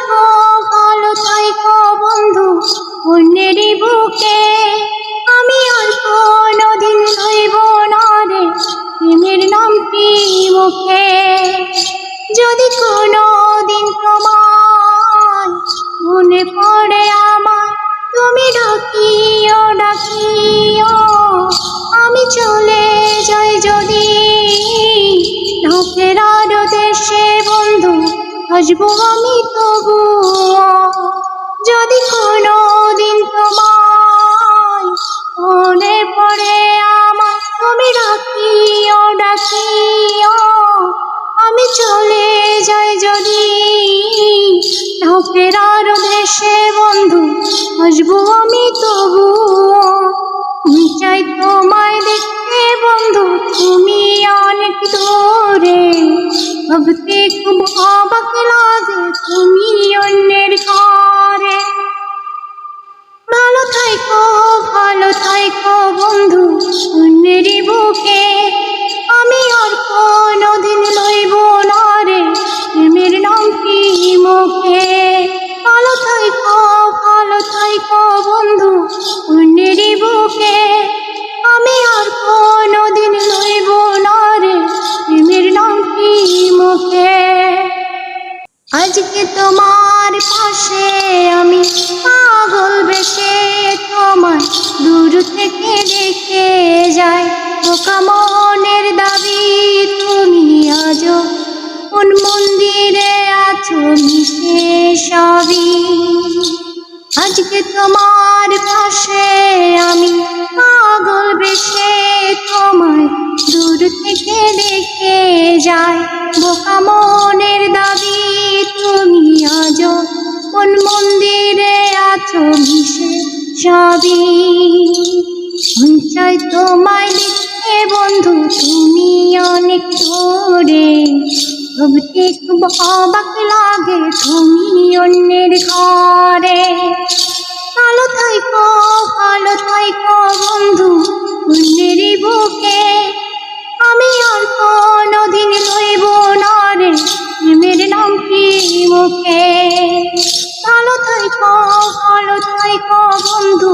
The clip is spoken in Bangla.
থাইকো ভালো বন্ধু অন্যের বুকে। আমি মুখে। যদি কোনো দিন তোমার মনে পড়ে আমার, তুমি ডাকিও ডাকিও। আমি চলে যাই যদি ঢোকের আসব আমি তবু যদি কোনো দিন তোমার মনে পড়ে আমার, তুমি ডাকিও ডাকিও। আমি চলে যাই যদি ঢোকের আরও দেশে বন্ধু, আসব আমি তবু আমি চাই তোমায় দেখতে, বন্ধু, তুমি অনেক দূরে। ভাবতে খুব লাগে তুমি অন্যের ঘরে। ভালো থাইকো ভালো থাইকো বন্ধু, অন্যের বুকে। আমি আর কোনোদিন লইব না রে প্রেমের নামটি মুখে। ভালো থাইকো ভালো থাইকো বন্ধু আজকে তোমার পাশে আমি পাগল বেশে তোমার দূর থেকে দেখে যাই। বোকা মনের দাবি তুমি আজ কোন মন্দিরে আছো মিশে সবই। আজকে তোমার পাশে আমি পাগল বেশে তোমায় দূর থেকে দেখে যাই। বোকা মনের দাবি আছো মিশে সবই চাই তোমায় লিখে বন্ধু, তুমি অনেক দূরে। ভাবতে অবাক লাগে, তুমি অন্যের ঘরে। ভালো থাইকো। হয় গো